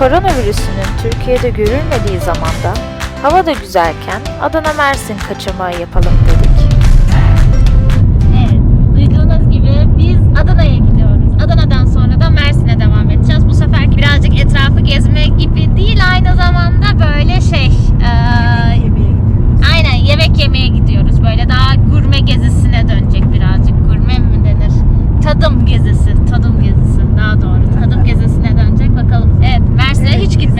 Koronavirüsünün Türkiye'de görülmediği zamanda hava da güzelken Adana Mersin kaçamağı yapalım dedik. Evet, duyduğunuz gibi biz Adana'ya gidiyoruz. Adana'dan sonra da Mersin'e devam edeceğiz. Bu sefer birazcık etrafı gezme gibi değil, aynı zamanda böyle şey, eee, aynen yemek yemeye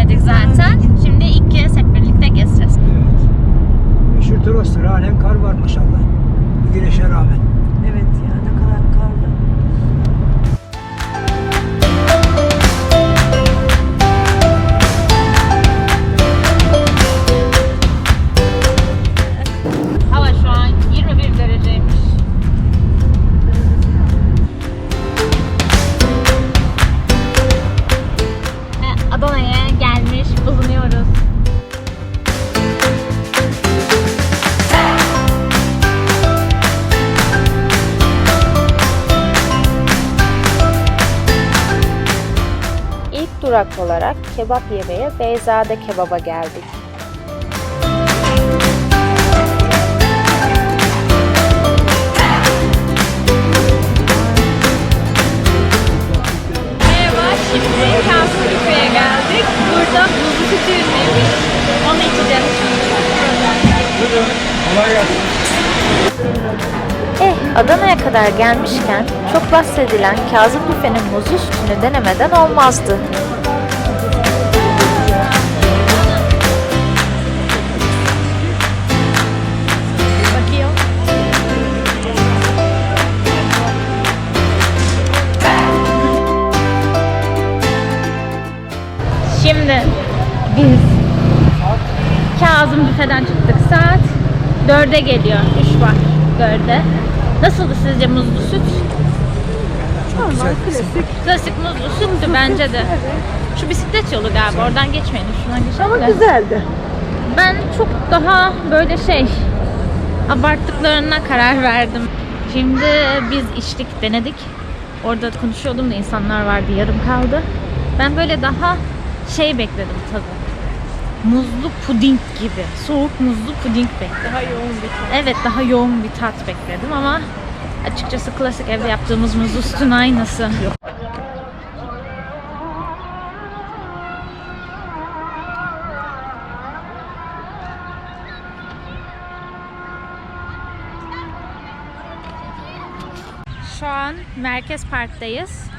Gitmedik zaten. Şimdi ilk kez hep birlikte gezeceğiz. Evet. Meşhur Toros'tur. Halen kar var maşallah. Bu güneşe rağmen. Evet ya durak olarak kebap yemeye Beyzade Kebap'a geldik. Merhaba, şimdi Büfe'ye geldik. Burada buzlu süt ürünüymüş. Onu içeceğiz. Eh Adana'ya kadar gelmişken çok bahsedilen Kazım Büfe'nin muzlu sütünü denemeden olmazdı. Şimdi biz Kazım büfeden çıktık. Saat 4'e geliyor. 3 var 4'e. Nasıldı sizce muzlu süt? Normal klasik. Klasik muzlu süttü bence de. Şu bisiklet yolu galiba. Oradan geçmeyelim. Şuradan geçelim Ama de. güzeldi. Ben çok daha böyle şey abarttıklarına karar verdim. Şimdi biz içtik, denedik. Orada konuşuyordum da insanlar vardı, yarım kaldı. Ben böyle daha şey bekledim tadı. Muzlu puding gibi. Soğuk muzlu puding bekledim. Daha yoğun bir tat. Evet daha yoğun bir tat bekledim ama açıkçası klasik evde yaptığımız muzlu sütün aynısı. Şu an Merkez Park'tayız.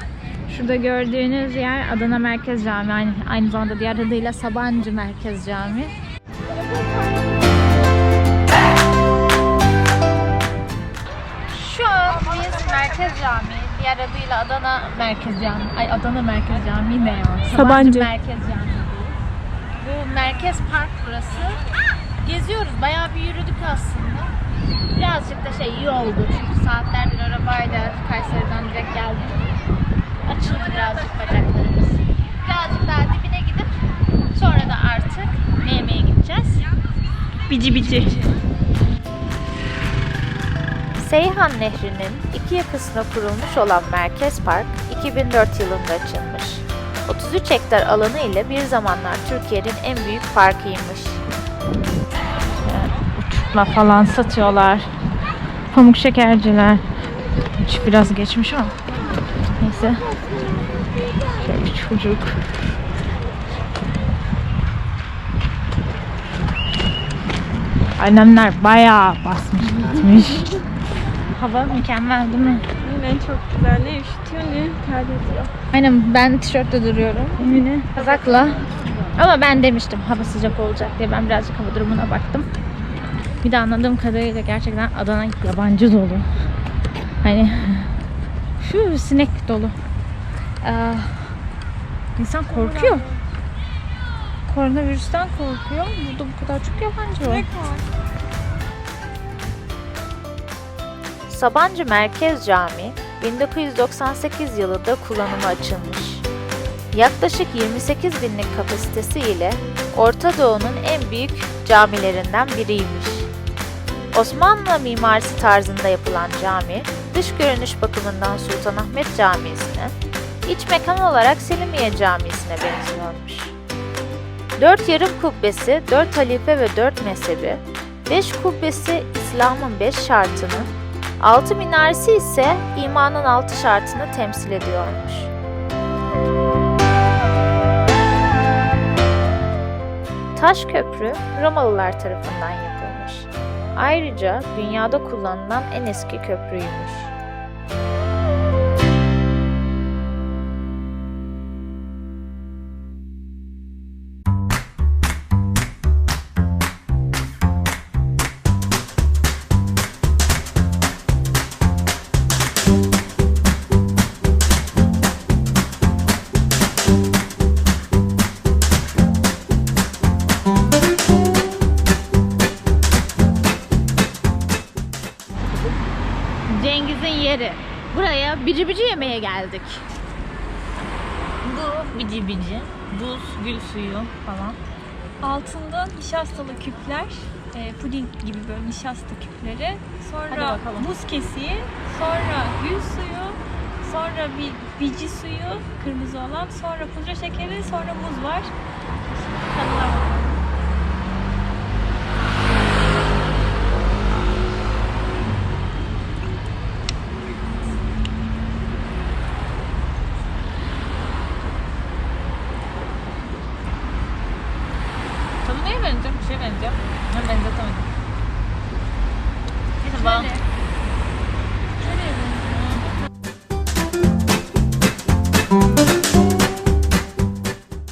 Şurada gördüğünüz yer Adana Merkez Camii. Aynı, aynı zamanda diğer adıyla Sabancı Merkez Camii. Şu an biz Merkez Camii, diğer adıyla Adana Merkez Camii. Ay Adana Merkez Camii ne ya? Sabancı. Merkez Camii. Bu Merkez Park burası. Geziyoruz, bayağı bir yürüdük aslında. Birazcık da şey iyi oldu çünkü saatlerdir arabayla Kayseri'den direkt geldik. Bacaklarımız. Birazcık daha dibine gidip sonra da artık ne yemeye gideceğiz? Bici bici. Seyhan Nehri'nin iki yakasına kurulmuş olan Merkez Park 2004 yılında açılmış. 33 hektar alanı ile bir zamanlar Türkiye'nin en büyük parkıymış. Uçukla falan satıyorlar. Pamuk şekerciler. Şu biraz geçmiş ama. Neyse. Çocuk. Annemler bayağı basmış gitmiş. Hava mükemmel değil mi? Yine çok güzel. Ne üşütüyor ne terletiyor. Aynen ben tişörtte duruyorum. Yine. Kazakla. Ama ben demiştim hava sıcak olacak diye ben birazcık hava durumuna baktım. Bir de anladığım kadarıyla gerçekten Adana yabancı dolu. Hani şu sinek dolu. Ee, insan korkuyor. Koronavirüsten korkuyor. Burada bu kadar çok yabancı var. Sabancı Merkez Camii 1998 yılında kullanıma açılmış. Yaklaşık 28 binlik kapasitesi ile Orta Doğu'nun en büyük camilerinden biriymiş. Osmanlı mimarisi tarzında yapılan cami, dış görünüş bakımından Sultanahmet Camii'sine, iç mekan olarak Selimiye Camii'sine benziyormuş. Dört yarım kubbesi, dört halife ve dört mezhebi, beş kubbesi İslam'ın beş şartını, altı minaresi ise imanın altı şartını temsil ediyormuş. Taş köprü Romalılar tarafından yapılmış. Ayrıca dünyada kullanılan en eski köprüymüş. Yeri. Buraya bici bici yemeye geldik. Bu bici bici. Buz, gül suyu falan. Altında nişastalı küpler. E, puding gibi böyle nişasta küpleri. Sonra buz kesiği. Sonra gül suyu. Sonra bir bici suyu. Kırmızı olan. Sonra pudra şekeri. Sonra muz var. Tadına benziyor? Bir şeye benziyor. Ben benzetemedim. Neyse yapalım.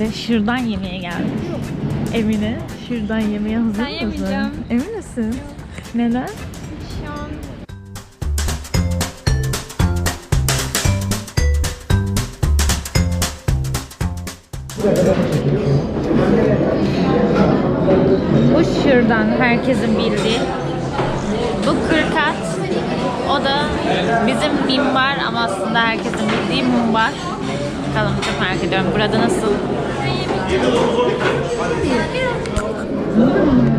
Ve şırdan yemeye geldik. Emine, şırdan yemeye hazır Ben yemeyeceğim. Emin misin? Neden? Şu an Bu şırdan herkesin bildiği. Bu kırkat. O da bizim mimbar ama aslında herkesin bildiği mumbar. Bakalım çok merak ediyorum. Burada nasıl? Hmm.